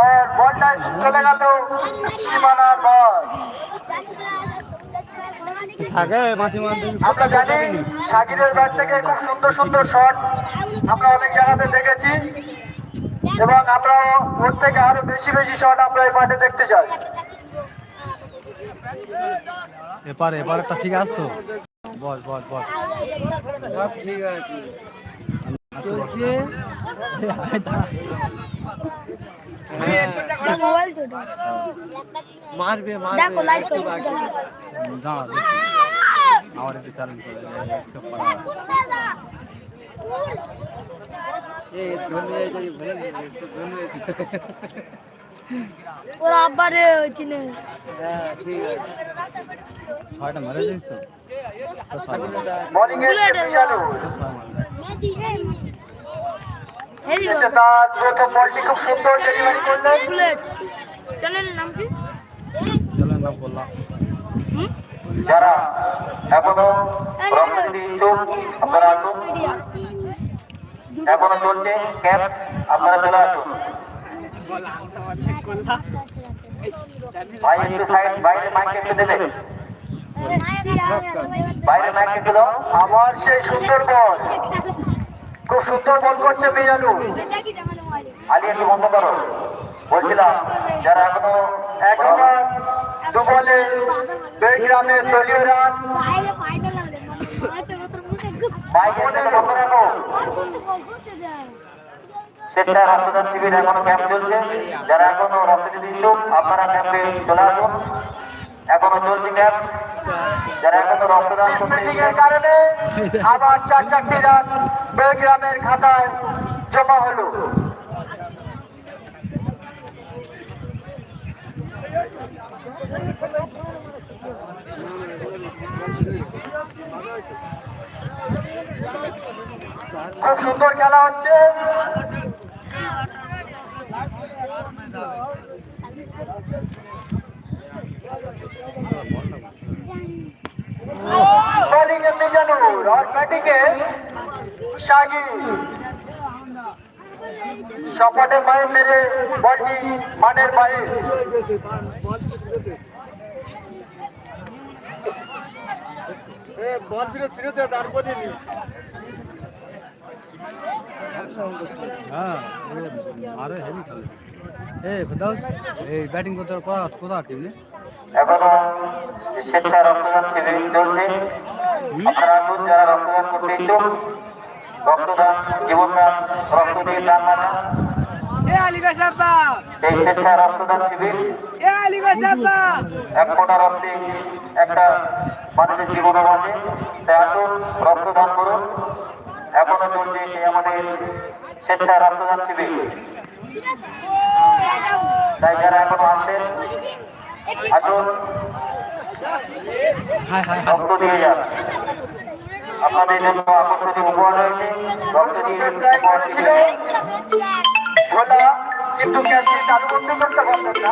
আর বলটা চলে গেল সীমানার পর। থাকে মাঝে মাঝে আমরা জানি সাকিরের ব্যাট থেকে খুব সুন্দর সুন্দর শট আমরা অনেক জায়গাতে দেখেছি। এবং আমরা ওর থেকে আরও বেশি বেশি শট আমরা এই মাঠে দেখতে চাই। এপারে এপারেটা ঠিক আসতো বল বল বল ঠিক আছে। চলছে মোবাইল ছোট মারবে দেখো মারবে লাইট করছি দাঁড়া আমার একটু চ্যালেঞ্জ করে একশো পারা এই ধনে যদি ভুলে গেছি একটু ধনে ওর আব্বারে চিনে হ্যাঁ ঠিক আছে ছয়টা মেরে দিস তো তো ছয় বোলিং এর তার প্রথম বলটি খুব সুন্দর ডেলিভারি করলেন বুলেট চ্যানেলের নাম কি চলো না বললাম যারা এখনও আপনারা আপনারা চলে সাইড বাইরে মাইক একটু দেবে বাইরে মাইক দাও। আবার সেই সুন্দর বল। খুব সুন্দর বল করছে মিজানু। আলি, একটু বন্ধ করো। বলছিলাম, যারা এখনও এক ওভার দু বলে বেগ্রামের দলীয় রান মাইক একটু বন্ধ শিবির এখনও ক্যাম্প চলছে। যারা এখনও রক্ত দিতে ইচ্ছুক, আপনারা ক্যাম্পে চলে আসুন। এখনও চলছে ক্যাম্প। যারা এখনও রক্তদান করতে কারণে আবার চার চারটি রান বেলগ্রামের খাতায় জমা হলো। খুব সুন্দর খেলা হচ্ছে বোলিং এ আর ব্যাটিং এ শাগি মেরে বলটি মানের বাইরে বল ফিরে ফিরে দে তারপরে হ্যাঁ আরে হেভি খেলে। এই ফেদাউস এই ব্যাটিং করতে কোথা কোথা টিম নে এখনও স্বেচ্ছা রক্তদান শিবির চলছে আপনারা আসুন যারা রক্তদান করতে ইচ্ছুক রক্তদান জীবনদান রক্ত দিয়ে দান না এ আলিগা সাব্বা এই স্বেচ্ছা রক্তদান শিবির এ আলিগা সাব্বা এক ফোঁটা রক্তে একটা মানুষের জীবন বাঁচে তাই আসুন রক্তদান করুন এখনও চলছে সেই আমাদের স্বেচ্ছা রক্তদান শিবির তাই যারা এখনও আসছেন আসুন আপনাদের জন্য আকর্ষণীয় উপহার রয়েছে। উপহার ছিল ভোলা কিন্তু ক্যাশ চালু করতে করতে পারতেন না